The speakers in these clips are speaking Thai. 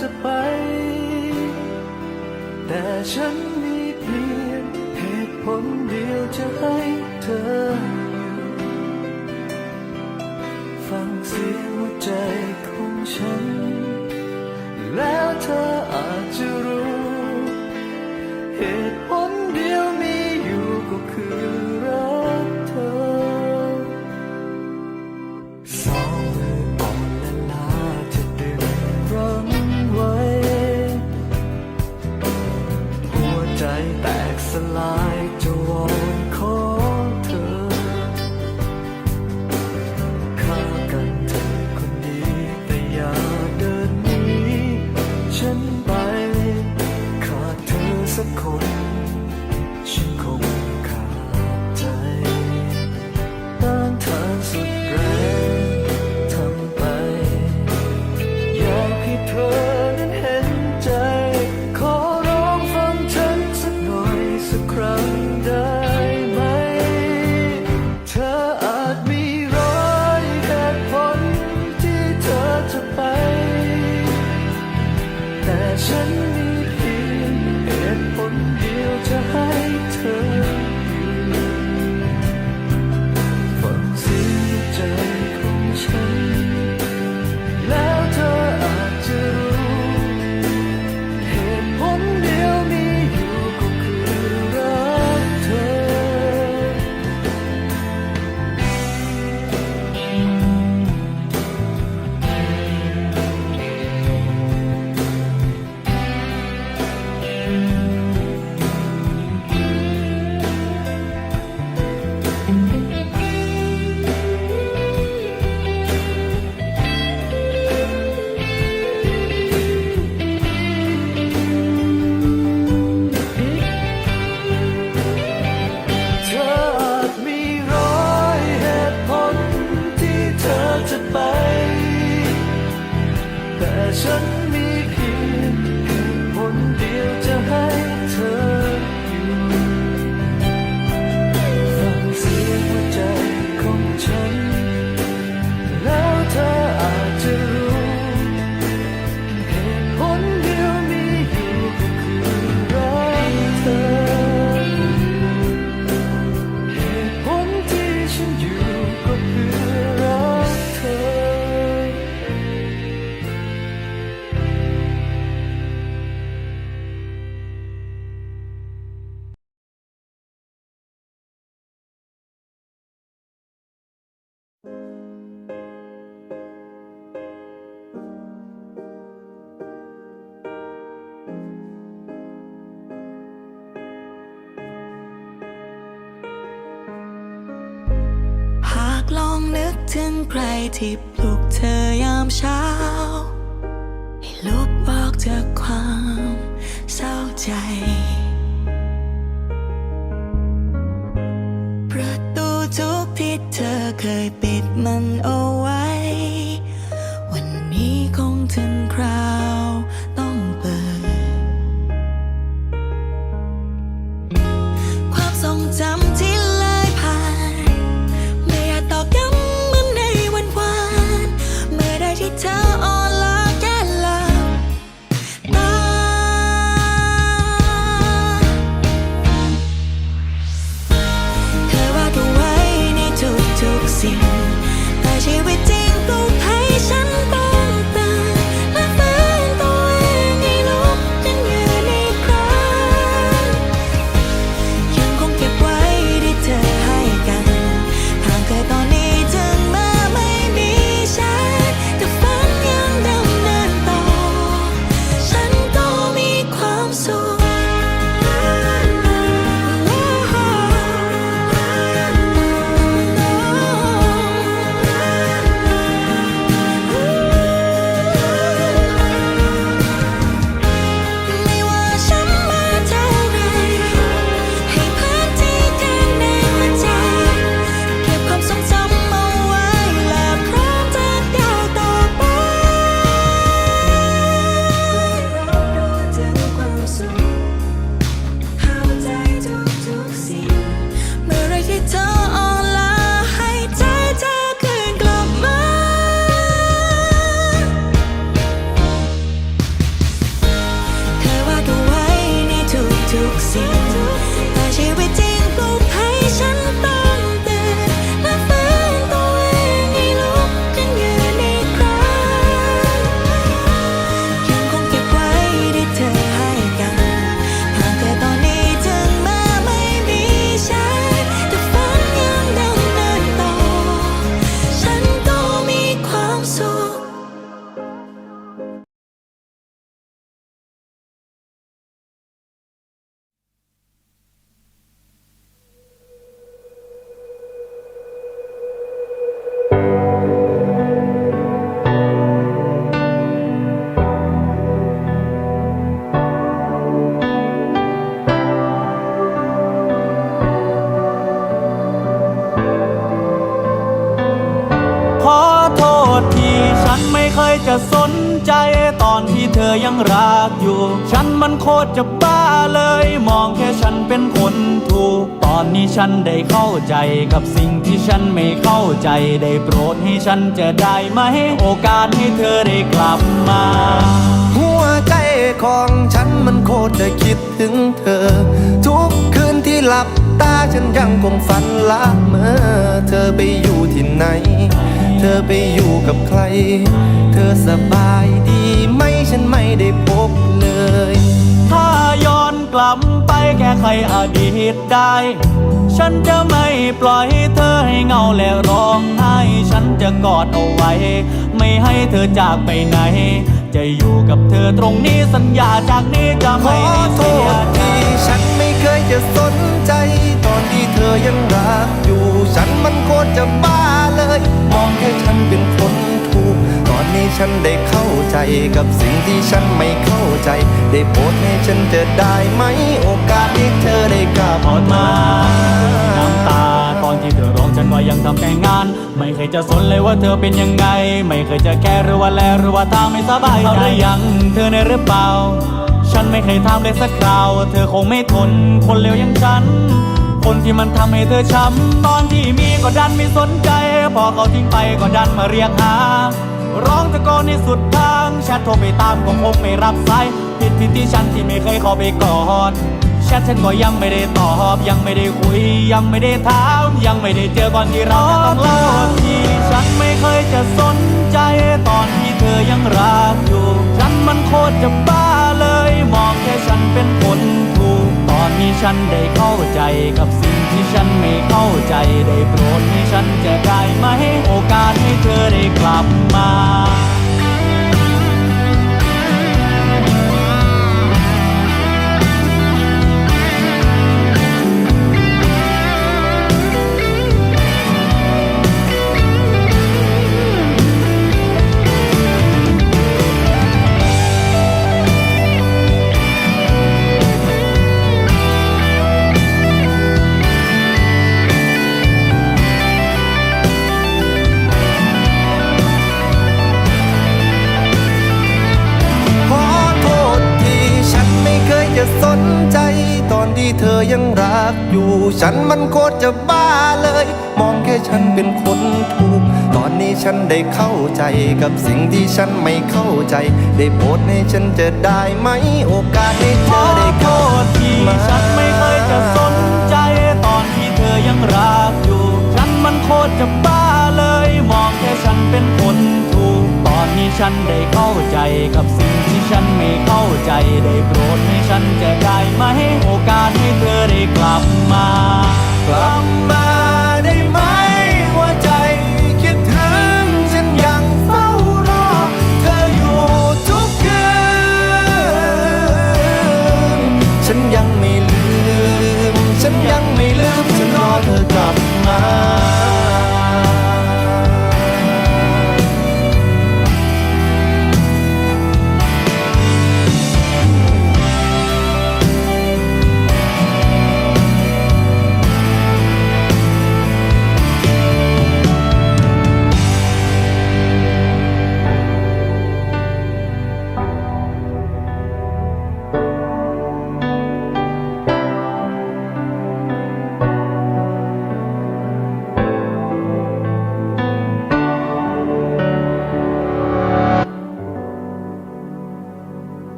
จะไป แต่ฉันมีเพียงเหตุผลเดียวจะให้เธออยู่ฟังเสียงหัวใจของฉัน put ถึงใครที่ปลุกเธอยามเช้า ให้ลบออกจากความเศร้าใจ อยังรักอยู่ ฉันมันโคตรจะบ้าเลย มองแค่ฉันเป็นคนถูก ตอนนี้ฉันได้เข้าใจกับสิ่งที่ฉันไม่เข้าใจ ได้โปรดให้ฉันจะได้ไหม โอกาสให้เธอได้กลับมา หัวใจของฉันมันโคตรจะคิดถึงเธอ ทุกคืนที่หลับ ตาฉันยังคงฝันละเมื่อเธอไปอยู่ที่ไหน เธอไปอยู่กับใคร เธอสบายดีไหมฉันไม่ได้พบเลย ถ้าย้อนกลับไปแก้ไขอดีตได้ ฉันจะไม่ปล่อยเธอให้เหงาและร้องไห้ ฉันจะกอดเอาไว้ ไม่ให้เธอจากไปไหน จะอยู่กับเธอตรงนี้สัญญาจากนี้จะไม่ให้เสียทีฉันไม่เคยจะสนใจ เธอยังรักอยู่ฉันมันโคตรจะบ้าเลย มองแค่ฉันเป็นคนถูก ตอนนี้ฉันได้เข้าใจกับสิ่งที่ฉันไม่เข้าใจ ได้โปรดให้ฉันจะได้ไหม โอกาสที่เธอได้กลับถอนมาน้ำตาตอนที่เธอร้องฉันว่ายังทำแต่งาน ไม่เคยจะสนเลยว่าเธอเป็นยังไง ไม่เคยจะแค่หรือว่าแลหรือว่าทางไม่สบายใจหรือยังเธอในหรือเปล่า ฉันไม่เคยทำเลยสักคราว เธอคงไม่ทนคนเลวอย่างฉัน คนที่มันทำให้เธอช้ำตอนที่มีก็ดันไม่สนใจ พอเขาทิ้งไปก็ดันมาเรียกหา ร้องตะโกนในสุดทางแชทโทรไปตามก็คงไม่รับสายผิดที่ที่ฉันที่ไม่เคยเข้าไปกอดแชทฉันก็ยังไม่ได้ตอบ ยังไม่ได้คุย ยังไม่ได้ถามยังไม่ได้เจอก่อนที่เราจะต้องเลิกที่ฉันไม่เคยจะสนใจ ตอนที่เธอยังรักอยู่ ฉันมันโคตรจะบ้าเลย มองแค่ฉันเป็นคน ให้ฉันได้เข้าใจกับสิ่งที่ฉันไม่เข้าใจ ได้โปรดให้ฉันจะได้ไหม โอกาสให้เธอได้กลับมา ตอนที่เธอยังรักอยู่ ฉันมันโคตรจะบ้าเลย มองแค่ฉันเป็นคนถูก ตอนนี้ฉันได้เข้าใจกับสิ่งที่ฉันไม่เข้าใจ ได้โปรดให้ฉันจะได้ไหม โอกาสให้เธอได้โทเข้าษที่ฉันไม่เคยจะสนใจ ตอนที่เธอยังรักอยู่ ฉันมันโคตรจะบ้าเลย มองแค่ฉันเป็นคนถูก อนนี้ฉันได้เข้าใจกับสิ่งที่ฉันไม่เข้าใจ ได้โปรดให้ฉันจะได้ไหมโอกาสให้เธอได้กลับมา กลับมา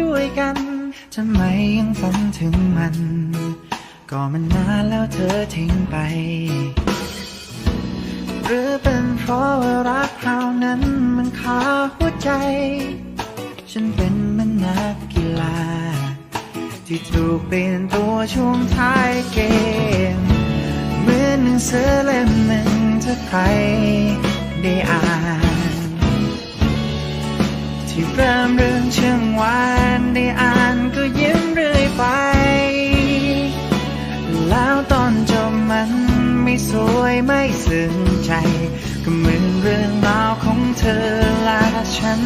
ด้วยกันทำไมยังฝันถึงมัน ก็มันนานแล้วเธอทิ้งไป หรือเป็นเพราะว่ารักเราวนั้นมันคาหัวใจ ฉันเป็นมันนักกีฬา ที่ถูกเปลี่ยนตัวช่วงท้ายเกม เหมือนหนังสือเล่มหนึ่งถ้าใครได้อ่าน เริ่มเรื่องเชิงวานได้อ่านก็ยิ้มเรื่อยไป แล้วตอนจบมันไม่สวยไม่ซึ้งใจ ก็เหมือนเรื่องราวของเธอและฉัน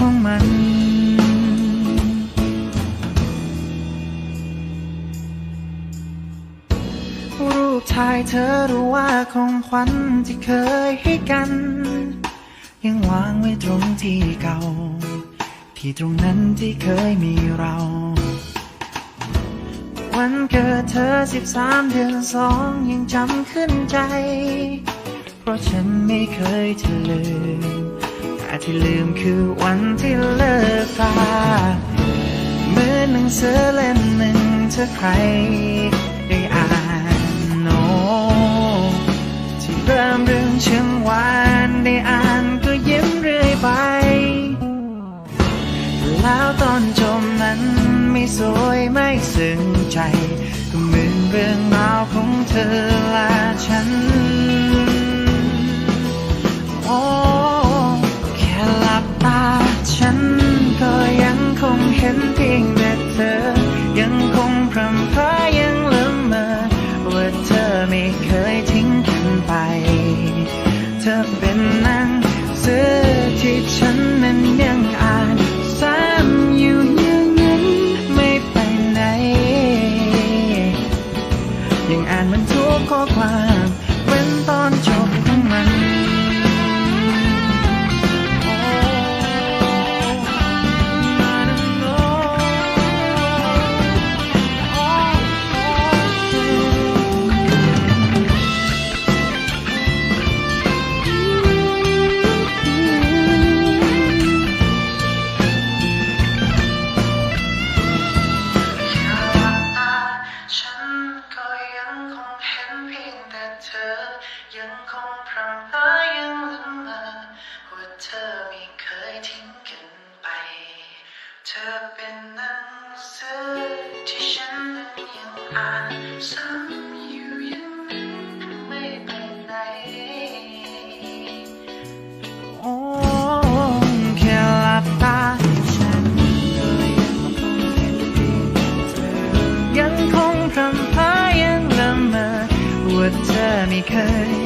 ของมันรูปถ่ายเธอรู้ว่าของขวัญที่เคยให้กัน ยังวางไว้ตรงที่เก่า ที่ตรงนั้นที่เคยมีเรา วันเกิดเธอสิบสามเดือนสองยังจำขึ้นใจ เพราะฉันไม่เคยจะลืม ที่ลืมคือวันที่เลิกตาเหมือนหนังสือเล่มหนึ่งถ้าใครได้อ่านโนที่เริ่มเรื่องเชิงวานได้อ่านก็ยิ้มเรื่อยไป แล้วตอนจบนั้นไม่สวยไม่ซึ้งใจ ก็เหมือนเรื่องราวของเธอและฉัน อเป็นหนังสือที่ฉันนั้นยังอ่านซ้ำอยู่ย่างนั้นไม่ไปไหนโอ้แค่หลับตาฉันก็ยังคงเห็นเพีเธอยังคงพรำพรายังละเมอว่าเธอไม่เคย